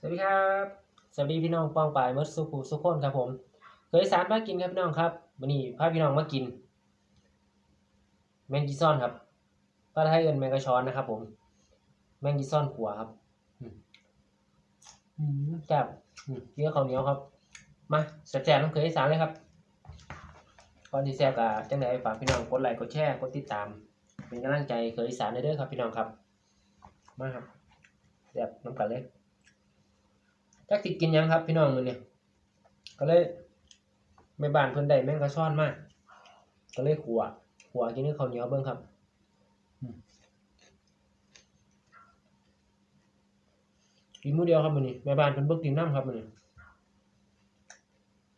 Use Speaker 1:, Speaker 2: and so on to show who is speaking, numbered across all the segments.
Speaker 1: สวัสดีครับ สวัสดีพี่น้องปองปายมดสุภูสุขคนครับผมเคยสารพากินครับพี่น้องครับวันนี้พาพี่น้องมากิน แมงกีซ่อนครับป้าไทยเอินแมงกระชอนนะครับผม แมงกีซ่อนขัวครับอืมอืมแซ่บอืมกินกับข้าวเหนียวครับ มาแซ่บๆต้องเคยสารเลยครับก่อนที่แซ่บกับจังไดฝากพี่น้องกดไลค์กดแชร์กดติดตาม เป็นกำลังใจเคยสารได้เด้อครับพี่น้องครับ มาครับแซ่บน้ำกันเลย จักสิกินหยังครับพี่น้องมื้อนี้ก็เลยแม่บ้านเพิ่นได้แมงกะช้อนมาก็เลยขัวขัวกินกับข้าวเหนียวเบิ่งครับอืมกินมื้อเดียวครับมื้อนี้แม่บ้านเพิ่นบ่กินน้ำครับมื้อนี้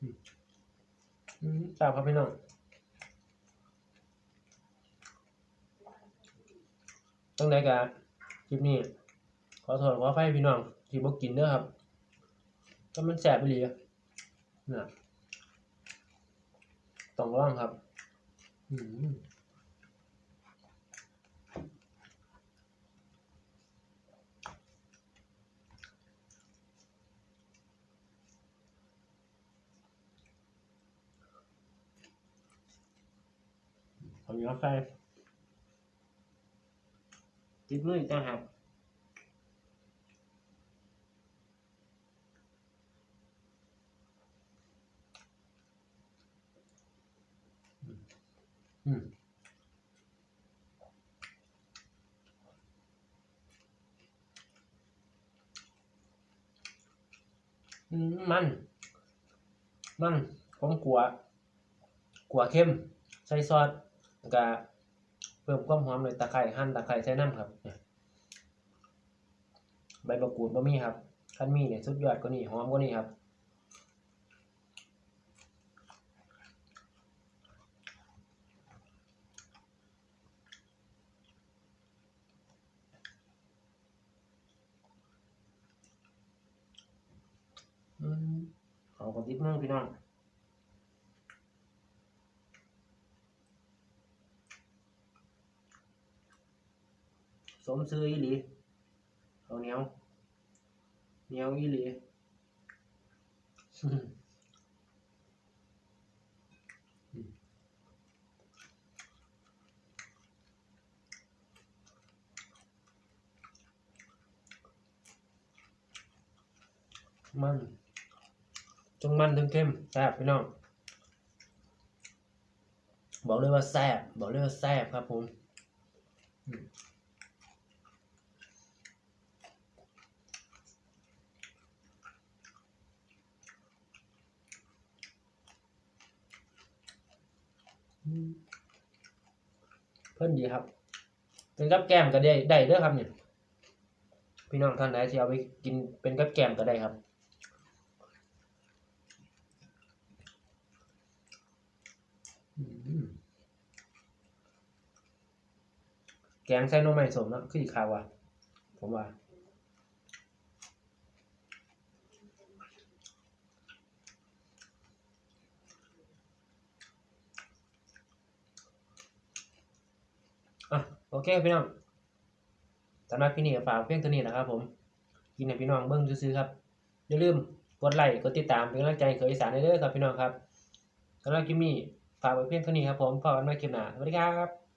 Speaker 1: อืมอืมแซ่บครับพี่น้องตั้งแต่กะคลิปนี้ ขอโทษขออภัยพี่น้องที่บ่กินเด้อครับ ก็มันแสบไปเลยอะน่ะต้องระวังครับอืมผมยอไฟติดมืออีกต่างหาก อืมมัน มันผมกลัว กลัวเข้ม ใส่ซอสแล้วก็เพิ่มความหอมเลยตะไคร้หั่นตะไคร้ใส่น้ำครับใบมะกรูดบะมี่ครับคันมีเนี่ยสุดยอดกว่านี้หอมกว่านี้ครับ อืม เอากระติบนึงพี่น้องสมซื้ออีหลีเอาเหนียวเหนียวอีหลีมัน จงมันถึงเข้มแซ่บพี่น้อง บอกเลยว่าแซ่บบอกเลยว่าแซ่บครับผมอืมอืมเพิ่นดีครับเป็นกับแก้มก็ได้ได้เด้อครับเนี่ยพี่น้องท่านใดที่เอาไปกินเป็นกับแก้มก็ได้ครับ อืม แกงใส่น่อไม้สมเนาะคืออีกข่าวว่ะผมว่าอะโอเคพี่น้องสำหรับพี่นี่ฝากเพียงเท่านี้นะครับ ผมกินให้พี่น้องเบิ้งซื้อครับอย่าลืมกดไลค์กดติดตามเป็นกำลังใจให้เคยอีสานได้เด้อครับพี่น้องครับสำหรับคลิปนี้ ฝากไว้เพียงเท่านี้ครับผมพอกันใหม่คลิปหน้าสวัสดีครับ